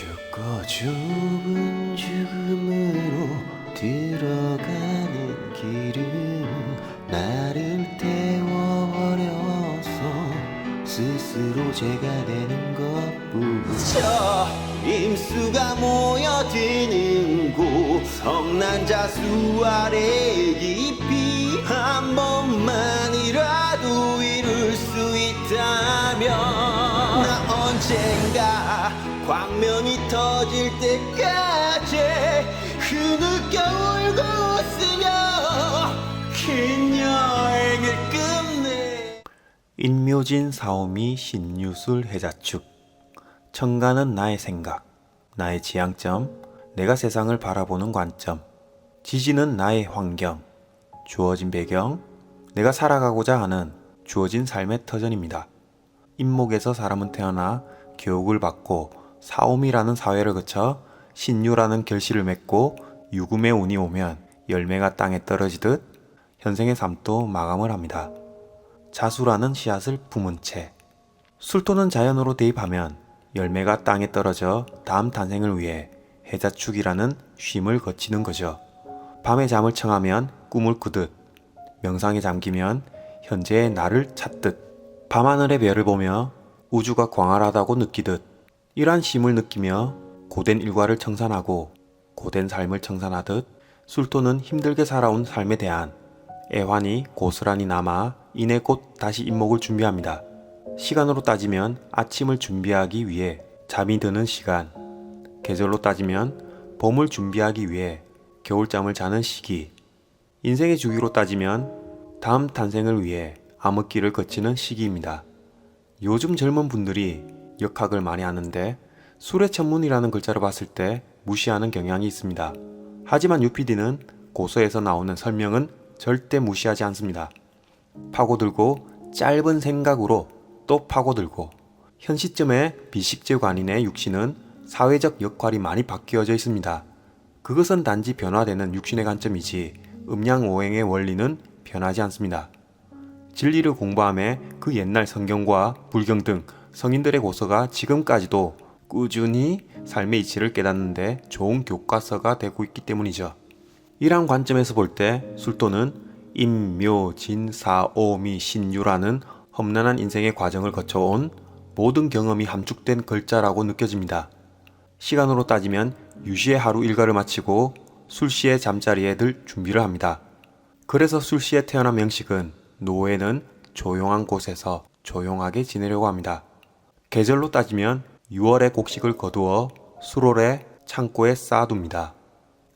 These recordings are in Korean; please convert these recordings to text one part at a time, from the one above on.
좁고 좁은 죽음으로 들어가는 길은 나를 태워버려서 스스로 제가 되는 것뿐 저 임수가 모여드는 곳 성난 자 수 아래 깊이 한 번만이라도 이룰 수 있다면 나 언젠가 터질 때까지 흐느껴 울고 웃으며 긴 여행을 끝내. 인묘진 사오미 신유술 해자축. 청가는 나의 생각, 나의 지향점, 내가 세상을 바라보는 관점, 지지는 나의 환경, 주어진 배경, 내가 살아가고자 하는 주어진 삶의 터전입니다. 인목에서 사람은 태어나 교육을 받고 사오미라는 사회를 거쳐 신유라는 결실을 맺고 유금의 운이 오면 열매가 땅에 떨어지듯 현생의 삶도 마감을 합니다. 자수라는 씨앗을 품은 채 술토는 자연으로 대입하면 열매가 땅에 떨어져 다음 탄생을 위해 해자축이라는 쉼을 거치는 거죠. 밤에 잠을 청하면 꿈을 꾸듯 명상에 잠기면 현재의 나를 찾듯 밤하늘의 별을 보며 우주가 광활하다고 느끼듯 이러한 쉼을 느끼며 고된 일과를 청산하고 고된 삶을 청산하듯 술토는 힘들게 살아온 삶에 대한 애환이 고스란히 남아 이내 곧 다시 입목을 준비합니다. 시간으로 따지면 아침을 준비하기 위해 잠이 드는 시간, 계절로 따지면 봄을 준비하기 위해 겨울잠을 자는 시기, 인생의 주기로 따지면 다음 탄생을 위해 암흑기를 거치는 시기입니다. 요즘 젊은 분들이 역학을 많이 하는데 술의 천문이라는 글자를 봤을 때 무시하는 경향이 있습니다. 하지만 UPD는 고서에서 나오는 설명은 절대 무시하지 않습니다. 파고들고 짧은 생각으로 또 파고들고 현 시점의 비식재 관인의 육신은 사회적 역할이 많이 바뀌어져 있습니다. 그것은 단지 변화되는 육신의 관점이지 음양오행의 원리는 변하지 않습니다. 진리를 공부함에 그 옛날 성경과 불경 등 성인들의 고서가 지금까지도 꾸준히 삶의 이치를 깨닫는데 좋은 교과서가 되고 있기 때문이죠. 이러한 관점에서 볼 때 술도는 임묘진사오미 신유라는 험난한 인생의 과정을 거쳐온 모든 경험이 함축된 글자라고 느껴집니다. 시간으로 따지면 유시의 하루 일과를 마치고 술시의 잠자리에 들 준비를 합니다. 그래서 술시에 태어난 명식은 노예는 조용한 곳에서 조용하게 지내려고 합니다. 계절로 따지면 6월에 곡식을 거두어 수월에 창고에 쌓아둡니다.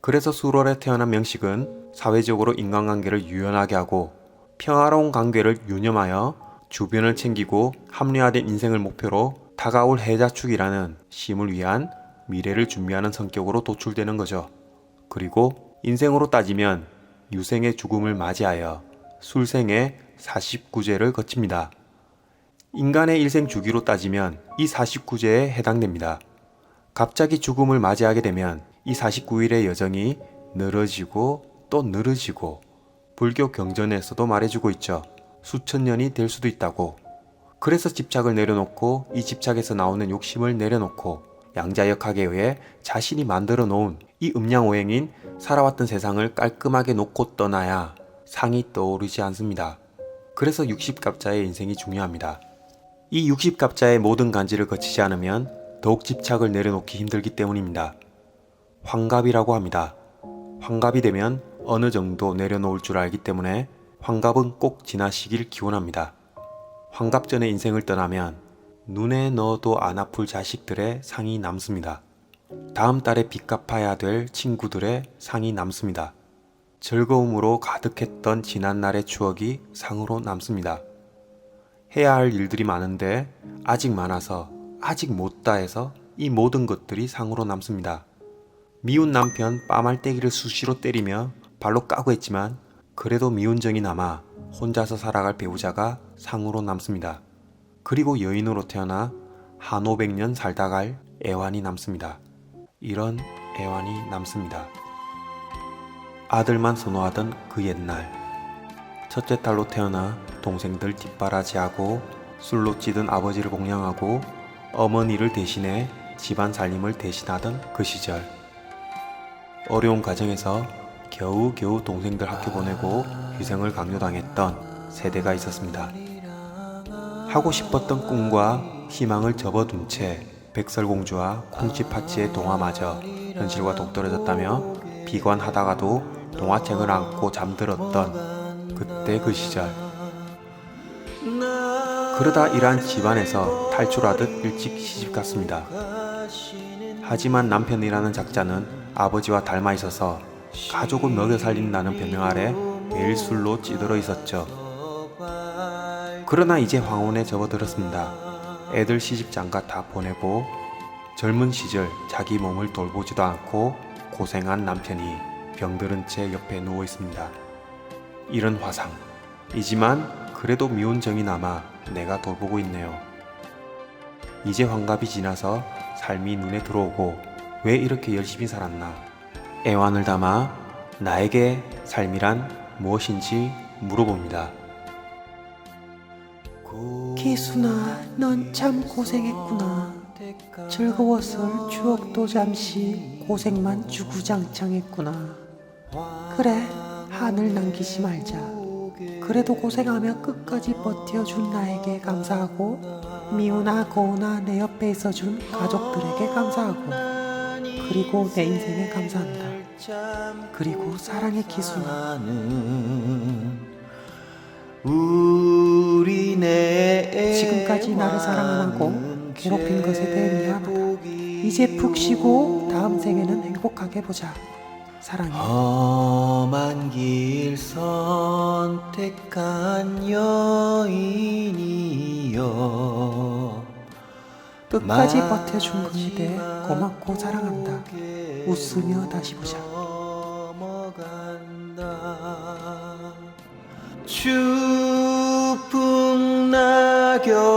그래서 수월에 태어난 명식은 사회적으로 인간관계를 유연하게 하고 평화로운 관계를 유념하여 주변을 챙기고 합리화된 인생을 목표로 다가올 해자축이라는 심을 위한 미래를 준비하는 성격으로 도출되는 거죠. 그리고 인생으로 따지면 유생의 죽음을 맞이하여 술생의 49제를 거칩니다. 인간의 일생 주기로 따지면 이 49제에 해당됩니다. 갑자기 죽음을 맞이하게 되면 이 49일의 여정이 늘어지고 또 늘어지고 불교 경전에서도 말해주고 있죠. 수천 년이 될 수도 있다고. 그래서 집착을 내려놓고 이 집착에서 나오는 욕심을 내려놓고 양자역학에 의해 자신이 만들어 놓은 이 음양오행인 살아왔던 세상을 깔끔하게 놓고 떠나야 상이 떠오르지 않습니다. 그래서 60갑자의 인생이 중요합니다. 이 60갑자의 모든 간지를 거치지 않으면 더욱 집착을 내려놓기 힘들기 때문입니다. 환갑이라고 합니다. 환갑이 되면 어느 정도 내려놓을 줄 알기 때문에 환갑은 꼭 지나시길 기원합니다. 환갑 전에 인생을 떠나면 눈에 넣어도 안 아플 자식들의 상이 남습니다. 다음 달에 빚 갚아야 될 친구들의 상이 남습니다. 즐거움으로 가득했던 지난날의 추억이 상으로 남습니다. 해야 할 일들이 많은데 아직 많아서 아직 못 다 해서 이 모든 것들이 상으로 남습니다. 미운 남편 빠말때기를 수시로 때리며 발로 까고 했지만 그래도 미운 정이 남아 혼자서 살아갈 배우자가 상으로 남습니다. 그리고 여인으로 태어나 한 500년 살다 갈 애환이 남습니다. 이런 애환이 남습니다. 아들만 선호하던 그 옛날 첫째 딸로 태어나 동생들 뒷바라지하고 술로 찌든 아버지를 공양하고 어머니를 대신해 집안 살림을 대신하던 그 시절 어려운 가정에서 겨우겨우 동생들 학교 보내고 휴생을 강요당했던 세대가 있었습니다. 하고 싶었던 꿈과 희망을 접어둔 채 백설공주와 콩쥐파치의 동화마저 현실과 동떨어졌다며 비관하다가도 동화책을 안고 잠들었던 그때 그 시절 그러다 이러한 집안에서 탈출하듯 일찍 시집갔습니다. 하지만 남편이라는 작자는 아버지와 닮아 있어서 가족을 먹여 살린다는 변명 아래 매일 술로 찌들어 있었죠. 그러나 이제 황혼에 접어들었습니다. 애들 시집 장가 다 보내고 젊은 시절 자기 몸을 돌보지도 않고 고생한 남편이 병들은 채 옆에 누워 있습니다. 이런 화상. 이지만 그래도 미운 정이 남아 내가 돌보고 있네요. 이제 환갑이 지나서 삶이 눈에 들어오고 왜 이렇게 열심히 살았나? 애완을 담아 나에게 삶이란 무엇인지 물어봅니다. 기순아, 넌 참 고생했구나. 즐거웠을 추억도 잠시 고생만 주구장창했구나. 그래, 하늘 남기지 말자. 그래도 고생하며 끝까지 버텨준 나에게 감사하고 미우나 고우나 내 옆에 있어준 가족들에게 감사하고 그리고 내 인생에 감사한다. 그리고 사랑의 기순아. 지금까지 나를 사랑 안 하고 괴롭힌 것에 대해 미안하다. 이제 푹 쉬고 다음 생에는 행복하게 보자. 사랑해. 험한 길 선택한 여인이여 끝까지 버텨준 그에 대해 고맙고 사랑한다. 웃으며 다시 보자. 넘어간다 추풍 낙엽에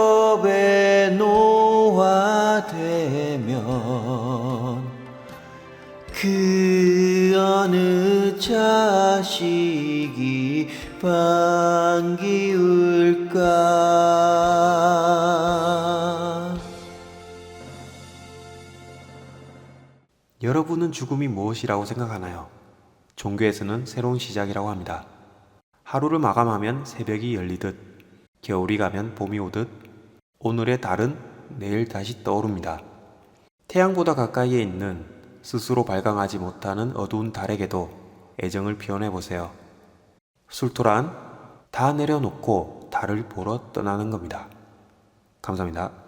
노화되면 그 어느 자식이 반기울까 여러분은 죽음이 무엇이라고 생각하나요? 종교에서는 새로운 시작이라고 합니다. 하루를 마감하면 새벽이 열리듯, 겨울이 가면 봄이 오듯, 오늘의 달은 내일 다시 떠오릅니다. 태양보다 가까이에 있는 스스로 발광하지 못하는 어두운 달에게도 애정을 표현해 보세요. 술토란 다 내려놓고 달을 보러 떠나는 겁니다. 감사합니다.